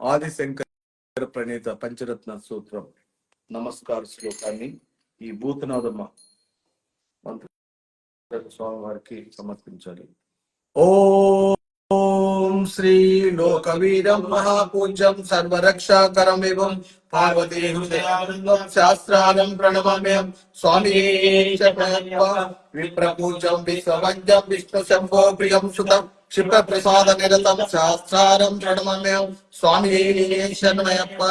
ఆదిశంకర ప్రణీత పంచరత్న సూత్రం నమస్కార శ్లోకాన్ని ఈ భూతనాథమ్మ మంత్రి స్వామి వారికి సమర్పించాలి. ఓ श्री लोकवीरं महापूज्यं सर्वरक्षाकरमिवं पार्वती हृदयानन्दं शास्त्रालं प्रणमम्यं स्वामी च विप्रपूज्यं विश्ववन्द्यं विष्णुशम्भो प्रियं सुतम् ಕ್ಷಿಪ್ರಪ್ರಸಾದನಿರತಂ ಶಾಸ್ತ್ರಾರಂ ಪ್ರಣಮಮ್ಯಂ ಸ್ವಾಮಿಯೇ ಶರಣಯಪ್ಪ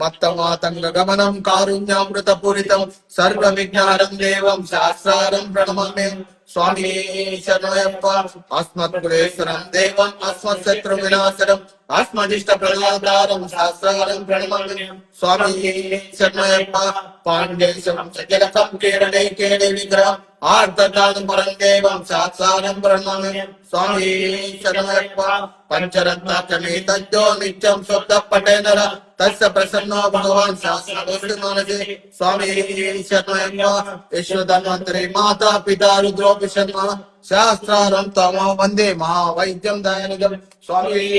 ಮತ್ತಮಾತಂಗ ಗಮನಂ ಕಾರುಣ್ಯಾಮೃತ ಪೂರಿತಂ ಸರ್ವ ವಿಜ್ಞಾನಂ ದೇವಂ ಶಾಸ್ತ್ರಾರಂ ಪ್ರಣಮಮ್ಯಂ स्वामी शरणयप्प अस्मत्पुरेश्वरं देवम् अस्मत्शत्रुविनाशनम् ஆத்மதிஷ்ட பிரகலாதாரம் சாஸ்திரகாரம் பிரணமாகணியம் சுவாமியே சர்மயப்பா பாண்டேசம் சஜலகம் கேடலை கேடை விக்கிரம் ஆர்த்ததானம் பரந்தேவம் சாத்சாரம் பிரமாணியம் சுவாமியே சரணயப்பா பஞ்சரத்னா சமேதோ நிச்சம் சொத்த பட்டேதர தஸ்ய பிரசன்னோ பகவான் சாஸ்திரவஸ்து மனசே. சுவாமியே சரணயப்பா யஸ்வதன்வந்தரே மாதா பிதா ருத்ரோ பிஷன்மா శాస్త్రారం తమో వందే మహావైద్యం దయానిజం. స్వామి.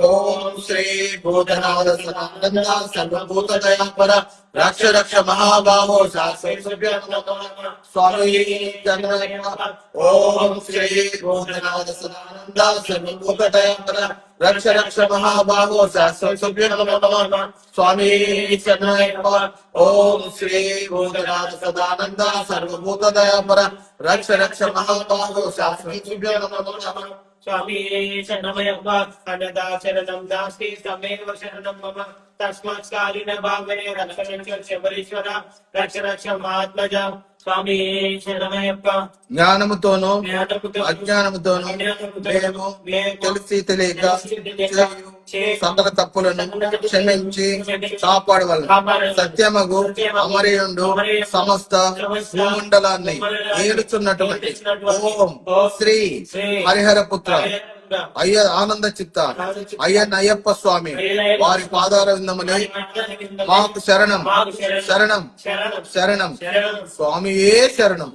स्वामी श्रीभूतनादसदानन्दा सर्वभूतदयापर रक्ष रक्ष महाबाहो ॐ श्रीभूतनादसदानन्दा सर्वभूतदयापर रक्ष रक्ष महाबाहो स्वामी चन्द्रय ॐ श्रीभूतनादसदानन्दा सर्वभूतदयापर రక్ష మహాబాహో శాస్త్ర స్వామి చంద్రయ్య ఓం శ్రీ భూతనాథ సదానంద సర్వభూత దయాపర రక్ష రక్ష మహాబాహో శాస్త్ర స్వామి చంద్రయ్య ఓం శ్రీ భూతనాథ సదానంద సర్వభూత దయాపర రక్ష రక్ష మహాబాహో శాస్త్ర స్వామి శరణమయ్యప్ప అన్నదా శరణం దాస్తి తమేవ శరణం మమ తస్మాత్ కాలిన భాగనే రక్ష రక్ష శబరీశ్వర రక్ష రక్ష మహాత్మజ స్వామి శరణమయ్యప్ప జ్ఞానముతోనూ జ్ఞానముతో అజ్ఞానముతోనూ మేము తెలిసి తెలియక చేయు సకల తప్పులను క్షమించి కాపాడవలను. సత్యమగు అమరేయుండు సమస్త భూమండలాన్ని ఏలుచున్నటువంటి ఓం శ్రీ హరిహర పుత్ర అయ్య ఆనంద చిత్త అయ్యన్ అయ్యప్ప స్వామి వారి పాదాల విందములే మాకు శరణం. శరణం. శరణం. స్వామియే శరణం.